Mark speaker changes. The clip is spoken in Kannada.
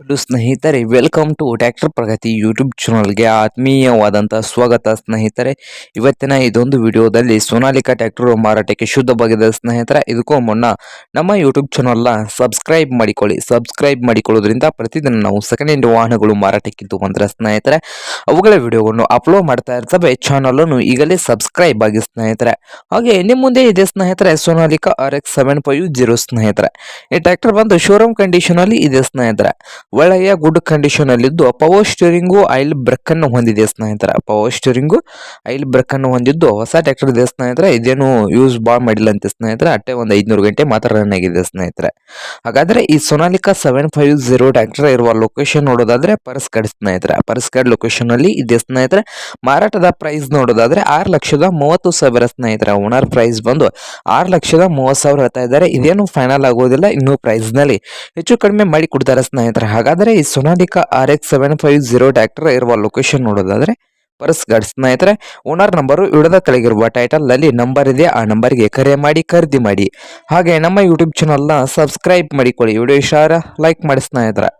Speaker 1: ಹಲೋ ಸ್ನೇಹಿತರೆ welcome to tractor Pragati YouTube ಚಾನಲ್ಗೆ ಆತ್ಮೀಯವಾದಂಥ ಸ್ವಾಗತ ಸ್ನೇಹಿತರೆ. ಇವತ್ತಿನ ಇದೊಂದು ವಿಡಿಯೋದಲ್ಲಿ ಸೋನಾಲಿಕಾ ಟ್ಯಾಕ್ಟರ್ ಮಾರಾಟಕ್ಕೆ ಶುದ್ಧವಾಗಿದೆ ಸ್ನೇಹಿತರೆ. ಇದಕ್ಕೂ ಮುನ್ನ ನಮ್ಮ ಯೂಟ್ಯೂಬ್ ಚಾನಲ್ನ ಸಬ್ಸ್ಕ್ರೈಬ್ ಮಾಡಿಕೊಳ್ಳಿ. ಸಬ್ಸ್ಕ್ರೈಬ್ ಮಾಡಿಕೊಳ್ಳೋದ್ರಿಂದ ಪ್ರತಿದಿನ ನಾವು ಸೆಕೆಂಡ್ ಹ್ಯಾಂಡ್ ವಾಹನಗಳು ಮಾರಾಟಕ್ಕಿದ್ದು ಬಂದರೆ ಸ್ನೇಹಿತರೆ, ಅವುಗಳ ವಿಡಿಯೋವನ್ನು ಅಪ್ಲೋಡ್ ಮಾಡ್ತಾ ಇರ್ತವೆ. ಚಾನಲನ್ನು ಈಗಲೇ ಸಬ್ಸ್ಕ್ರೈಬ್ ಆಗಿ ಸ್ನೇಹಿತರೆ. ಹಾಗೆ ನಿಮ್ಮ ಮುಂದೆ ಇದೆ ಸ್ನೇಹಿತರೆ, Sonalika R X seven five zero ಸ್ನೇಹಿತರೆ. ಈ ಟ್ಯಾಕ್ಟರ್ ಬಂದು ಶೋರೂಮ್ ಕಂಡೀಷನ್ ಅಲ್ಲಿ ಇದೆ ಸ್ನೇಹಿತರೆ. ಒಳ್ಳೆಯ ಗುಡ್ ಕಂಡೀಷನ್ ಅಲ್ಲಿದ್ದು ಪವರ್ ಸ್ಟೀರಿಂಗು ಆಯಿಲ್ ಬ್ರೇಕ್ ಅನ್ನು ಹೊಂದಿದೆ ಸ್ನೇಹಿತರ. ಪವರ್ ಸ್ಟೀರಿಂಗು ಆಯಿಲ್ ಬ್ರೇಕ್ ಅನ್ನು ಹೊಂದಿದ್ದು ಹೊಸ ಟ್ರ್ಯಾಕ್ಟರ್ ಇದೆ ಸ್ನೇಹಿತರ. ಇದೇನು ಯೂಸ್ ಭಾಳ ಮಾಡಿಲ್ಲ ಅಂತ ಸ್ನೇಹಿತರ. ಅಟ್ಟೆ ಒಂದು ಐದ್ನೂರು ಗಂಟೆ ಮಾತ್ರ ರನ್ ಆಗಿದೆ ಸ್ನೇಹಿತರೆ. ಹಾಗಾದ್ರೆ ಈ Sonalika seven five zero tractor ಇರುವ ಲೊಕೇಶನ್ ನೋಡೋದಾದ್ರೆ ಪರಸ್ಕಡ್ ಸ್ನೇಹಿತರೆ. ಪರಸ್ಕಡ್ ಲೊಕೇಶನ್ ಅಲ್ಲಿ ಇದೆ ಸ್ನೇಹಿತರೆ. ಮಾರಾಟದ ಪ್ರೈಸ್ ನೋಡೋದಾದ್ರೆ ಆರು ಲಕ್ಷದ ಮೂವತ್ತು ಸಾವಿರ ಸ್ನೇಹಿತರ. ಓನರ್ ಪ್ರೈಸ್ ಬಂದು ಆರು ಲಕ್ಷದ ಮೂವತ್ತು ಸಾವಿರ ಹೇಳ್ತಾ ಇದ್ದಾರೆ. ಇದೇನು ಫೈನಲ್ ಆಗೋದಿಲ್ಲ, ಇನ್ನೂ ಪ್ರೈಸ್ನಲ್ಲಿ ಹೆಚ್ಚು ಕಡಿಮೆ ಮಾಡಿ ಕೊಡ್ತಾರೆ ಸ್ನೇಹಿತರೆ. ಹಾಗಾದ್ರೆ ಈ Sonalika R X seven five zero tractor ಇರುವ ಲೊಕೇಶನ್ ನೋಡೋದಾದ್ರೆ ಪರ್ಸ್ ಗಾಡಿ ಸ್ನೇಹಿತರೆ, ಓನರ್ ನಂಬರು ಇಡದ ಕೆಳಗಿರುವ ಟೈಟಲ್ನಲ್ಲಿ ನಂಬರ್ ಇದೆ. ಆ ನಂಬರ್ಗೆ ಕರೆ ಮಾಡಿ, ಖರೀದಿ ಮಾಡಿ. ಹಾಗೆ ನಮ್ಮ ಯೂಟ್ಯೂಬ್ ಚಾನಲ್ನ ಸಬ್ಸ್ಕ್ರೈಬ್ ಮಾಡಿಕೊಳ್ಳಿ. ವಿಡಿಯೋ ಇಷ್ಟ ಲೈಕ್ ಮಾಡಿ ಸ್ನೇಹಿತರೆ.